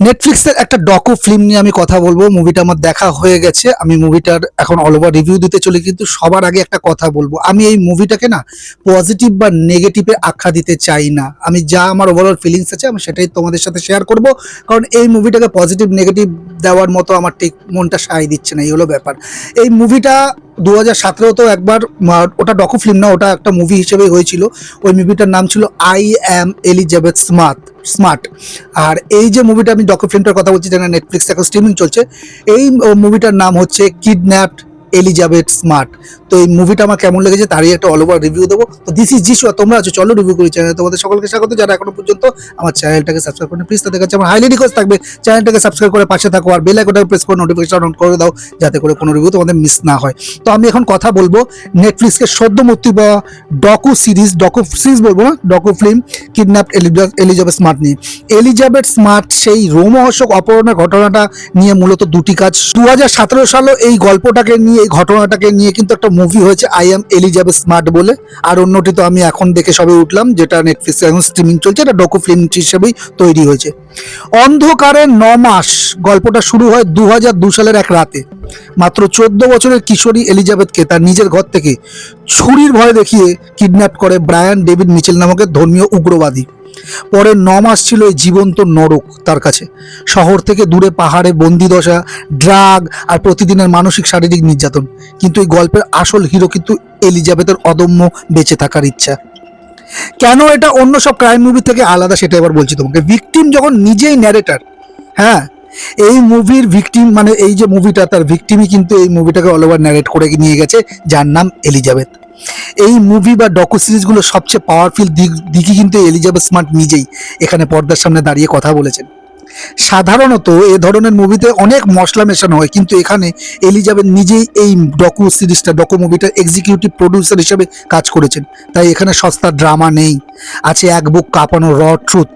নেটফ্লিক্সের একটা docu film নিয়ে আমি কথা বলব। মুভিটা আমার দেখা হয়ে গেছে। আমি মুভিটার এখন অল ওভার রিভিউ দিতে চলে কিন্তু সবার আগে একটা কথা বলব। আমি এই মুভিটাকে না পজিটিভ বা নেগেটিভে আখ্যা দিতে চাই না। আমি যা আমার ওভারঅল ফিলিংস আছে, আমি সেটাই তোমাদের সাথে শেয়ার করব। কারণ এই মুভিটাকে পজিটিভ নেগেটিভ দেওয়ার মতো আমার ঠিক মনটা সায় দিচ্ছে না, এই হলো ব্যাপার। এই মুভিটা দু হাজার সতেরো তো একবার ওটা ডকু ফিল্ম না, ওটা একটা মুভি হিসেবে হয়েছিল। ওই মুভিটার নাম ছিল I am Elizabeth Smart Smart আর এই যে মুভিটা আমি ডকু ফিল্মটার কথা বলছি, যেটা নেটফ্লিক্স এখন স্ট্রিমিং চলছে, এই মুভিটার নাম হচ্ছে কিডন্যাপড এলিজাবেথ স্মার্ট তো এই মুভিটা আমার কেমন লেগেছে তারই একটা অল ওভার রিভিউ দেবো। তো দিস ইজ জিসু তোমরা আছো, চলো রিভিউ করি চ্যানেল তোমাদের সকলকে স্বাগত, যারা এখনও পর্যন্ত আমার চ্যানেলটাকে সাবস্ক্রাইব করে প্লিজ তাদের কাছে আমার হাইলি রিকোয়েস্ট থাকবে চ্যানেলটাকে সাবস্ক্রাইব করে পাশে থাকো, আর বেল আইকনটা প্রেস করে নোটিফিকেশন অন করে দাও, যাতে করে কোনো রিভিউ তোমাদের মিস না হয়। তো আমি এখন কথা বলব নেটফ্লিক্সকে সদ্য মুক্তি পাওয়া ডকু সিরিজ ডকু সিরিজ বলব না docu film kidnap Elizabeth Smart নিয়ে। এলিজাবেথ স্মার্ট সেই রোমহর্ষক অপহরণের ঘটনাটা নিয়ে মূলত দুটি কাজ। দু হাজার সতেরো সালে এই গল্পটাকে নিয়ে এই ঘটনাটাকে নিয়ে কিন্তু একটা মুভি হয়েছে আই এম এলিজাবেথ স্মার্ট বলে। আর অন্যটি তো আমি এখন দেখে সবে উঠলাম, যেটা নেটফ্লিক্সে এখন স্ট্রিমিং চলছে, এটা ডকু ফিল্ম হিসেবেই তৈরি হয়েছে। অন্ধকারে ন মাস, গল্পটা শুরু হয় দু দু সালের এক রাতে। মাত্র চোদ্দ বছরের কিশোরী এলিজাবেথকে তার নিজের ঘর থেকে ছুরির ভয় দেখিয়ে কিডন্যাপ করে ব্রায়ান ডেভিড মিচেল নামকের ধর্মীয় উগ্রবাদী। পরে ন মাস ছিল এই জীবন্ত নরক তার কাছে। শহর থেকে দূরে পাহাড়ে বন্দি দশা, ড্রাগ আর প্রতিদিনের মানসিক শারীরিক নির্যাতন। কিন্তু এই গল্পের আসল হিরো কিন্তু এলিজাবেথের অদম্য বেঁচে থাকার ইচ্ছা। কেন এটা অন্য সব ক্রাইম মুভি থেকে আলাদা সেটা এবার বলছি তোমাকে? ভিকটিম যখন নিজেই ন্যারেটার হ্যাঁ? এই মুভির ভিকটিম মানে এই যে মুভিটা তার ভিকটিমই কিন্তু এই মুভিটাকে অল ওভার ন্যারেট করে নিয়ে গেছে, যার নাম এলিজাবেথ এই মুভি বা ডকু সিরিজগুলো সবচেয়ে পাওয়ারফুল দিক, দিকই কিন্তু এলিজাবেথ স্মার্ট নিজেই এখানে পর্দার সামনে দাঁড়িয়ে কথা বলেছেন। সাধারণত এ ধরনের মুভিতে অনেক মশলা মেশানো হয়, কিন্তু এখানে এলিজাবেথ নিজেই এই ডকু সিরিজটা ডকু মুভিটা এক্সিকিউটিভ প্রডিউসার হিসেবে কাজ করেছেন। তাই এখানে সস্তা ড্রামা নেই। আছে এক বুক কাঁপানো র ট্রুথ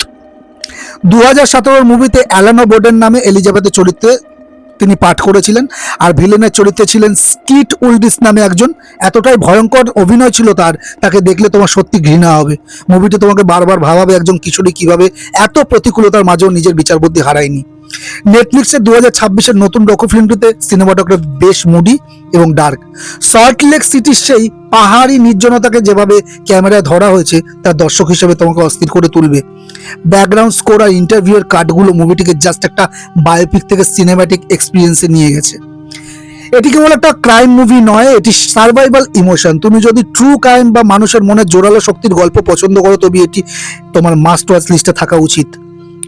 দু হাজার সতেরোর মুভিতে অ্যালানো বোর্ডের নামে এলিজাবেথের চরিত্রে তিনি পাঠ করেছিলেন আর ভিলেনের চরিত্রে ছিলেন স্কিট উল্ডিস নামে একজন। এতটাই ভয়ঙ্কর অভিনয় ছিল তার, তাকে দেখলে তোমার সত্যি ঘৃণা হবে। মুভিটি তোমাকে বারবার ভাবাবে একজন কিশোরী কীভাবে এত প্রতিকূলতার মাঝেও নিজের বিচার বুদ্ধি হারায়নি। নেটফ্লিক্সের দু হাজার ছাব্বিশের নতুন ডকু ফিল্মটিতে সিনেমাটোগ্রাফি বেশ মুডি এবং ডার্ক সল্ট লেক সিটির সেই পাহাড়ি নির্জনতাকে যেভাবে ক্যামেরায় ধরা হয়েছে তা দর্শক হিসেবে তোমাকে অস্থির করে তুলবে। ব্যাকগ্রাউন্ড স্কোর আর ইন্টারভিউয়ের কার্ডগুলো মুভিটিকে জাস্ট একটা বায়োপিক থেকে সিনেম্যাটিক এক্সপিরিয়েন্সে নিয়ে গেছে। এটি কেবল একটা ক্রাইম মুভি নয়, এটি সার্ভাইভাল ইমোশন তুমি যদি ট্রু ক্রাইম বা মানুষের মনে জোরালো শক্তির গল্প পছন্দ করো, তবে এটি তোমার মাস্ট ওয়াচ লিস্টে থাকা উচিত।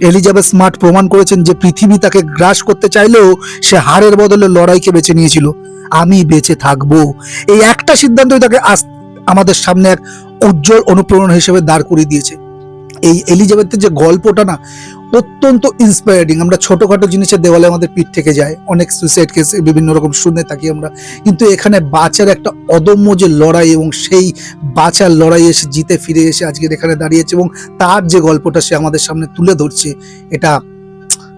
এলিজাবেথ স্মার্ট প্রমাণ করেছেন যে পৃথিবী তাকে গ্রাস করতে চাইলেও সে হারের বদলে লড়াইকে বেছে নিয়েছিল। আমি বেঁচে থাকব। এই একটা সিদ্ধান্তই তাকে আজ আমাদের সামনে এক উজ্জ্বল অনুপ্রেরণা হিসেবে দাঁড় করিয়ে দিয়েছে। এই এলিজাবেথের যে গল্পটা না অত্যন্ত ইন্সপায়ারিং আমরা ছোটোখাটো জিনিসের দেওয়ালে আমাদের পিঠ থেকে যায়। অনেক সুইসাইড কেস বিভিন্ন রকম শুনে থাকি আমরা। কিন্তু এখানে বাঁচার একটা অদম্য যে লড়াই এবং সেই বাঁচার লড়াই এসে জিতে ফিরে এসে আজকের এখানে দাঁড়িয়েছে এবং তার যে গল্পটা সে আমাদের সামনে তুলে ধরছে, এটা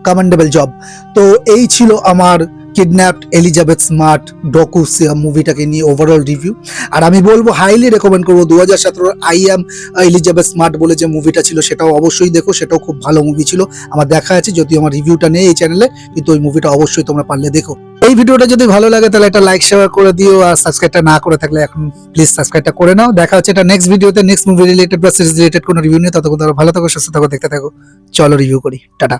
কমেন্ডেবল জব তো এই ছিল আমার কিডন্যাপড এলিজাবেথ স্মার্ট ডকু মুভিটাকে নিয়ে ওভারঅল রিভিউ আর আমি বলব হাইলি রেকমেন্ড করব দু হাজার সতেরোর আই এম এলিজাবেথ স্মার্ট বলে যে মুভিটা ছিল, সেটাও অবশ্যই দেখো, সেটাও খুব ভালো মুভি ছিল। আমার দেখা আছে, যদিও আমার রিভিউটা নেই এই চ্যানেলে কিন্তু ওই মুভিটা অবশ্যই তোমরা পারলে দেখো। এই ভিডিওটা যদি ভালো লাগে, তাহলে একটা লাইক শেয়ার করে দিও, আর সাবস্ক্রাইবটা না করে থাকলে এখন প্লিজ সাবস্ক্রাইবটা করে নাও। দেখা হচ্ছে এটা নেক্সট ভিডিওতে নেক্সট মুভি রিলেটেড বা সিরিজ রিলেটেড কোনো রিভিউ নিয়ে। ততক্ষণ ভালো থাকো, সুস্থ থাকো, দেখতে থাকো। চলো রিভিউ করি। টাটা।